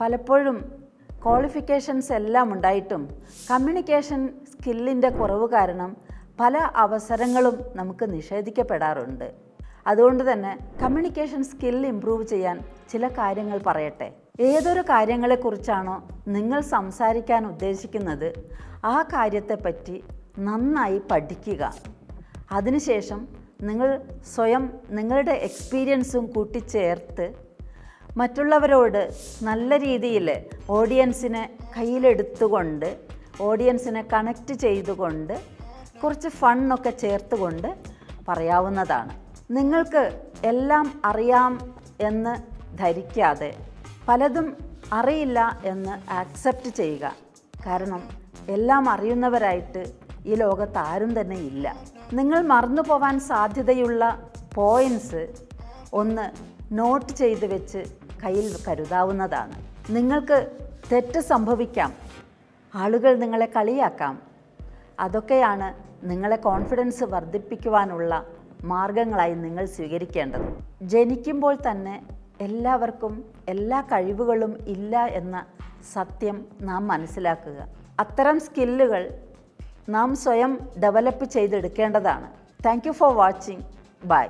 പലപ്പോഴും ക്വാളിഫിക്കേഷൻസ് എല്ലാം ഉണ്ടായിട്ടും കമ്മ്യൂണിക്കേഷൻ സ്കില്ലിന്റെ കുറവ് കാരണം പല അവസരങ്ങളും നമുക്ക് നിഷേധിക്കപ്പെടാറുണ്ട്. അതുകൊണ്ട് തന്നെ കമ്മ്യൂണിക്കേഷൻ സ്കിൽ ഇമ്പ്രൂവ് ചെയ്യാൻ ചില കാര്യങ്ങൾ പറയട്ടെ. ഏതൊരു കാര്യങ്ങളെക്കുറിച്ചാണോ നിങ്ങൾ സംസാരിക്കാൻ ഉദ്ദേശിക്കുന്നത് ആ കാര്യത്തെപ്പറ്റി നന്നായി പഠിക്കുക. അതിനുശേഷം നിങ്ങൾ സ്വയം നിങ്ങളുടെ എക്സ്പീരിയൻസും കൂട്ടിച്ചേർത്ത് മറ്റുള്ളവരോട് നല്ല രീതിയിൽ ഓഡിയൻസിനെ കയ്യിലെടുത്തുകൊണ്ട് ഓഡിയൻസിനെ കണക്റ്റ് ചെയ്തുകൊണ്ട് കുറച്ച് ഫണ്ണൊക്കെ ചേർത്തുകൊണ്ട് പറയാവുന്നതാണ്. നിങ്ങൾക്ക് എല്ലാം അറിയാം എന്ന് ധരിക്കാതെ പലതും അറിയില്ല എന്ന് ആക്സെപ്റ്റ് ചെയ്യുക. കാരണം എല്ലാം അറിയുന്നവരായിട്ട് ഈ ലോകത്ത് ആരും തന്നെ ഇല്ല. നിങ്ങൾ മറന്നു പോവാൻ സാധ്യതയുള്ള പോയിന്റ്സ് ഒന്ന് നോട്ട് ചെയ്ത് വെച്ച് കയ്യിൽ കരുതാവുന്നതാണ്. നിങ്ങൾക്ക് തെറ്റ് സംഭവിക്കാം. ആളുകൾ നിങ്ങളെ കളിയാക്കാം. അതൊക്കെയാണ് നിങ്ങളെ കോൺഫിഡൻസ് വർദ്ധിപ്പിക്കുവാനുള്ള മാർഗങ്ങളായി നിങ്ങൾ സ്വീകരിക്കേണ്ടത്. ജനിക്കുമ്പോൾ തന്നെ എല്ലാവർക്കും എല്ലാ കഴിവുകളും ഇല്ല എന്ന സത്യം നാം മനസ്സിലാക്കുക. അത്തരം സ്കില്ലുകൾ നാം സ്വയം develop ചെയ്തെടുക്കേണ്ടതാണ്. Thank you for watching bye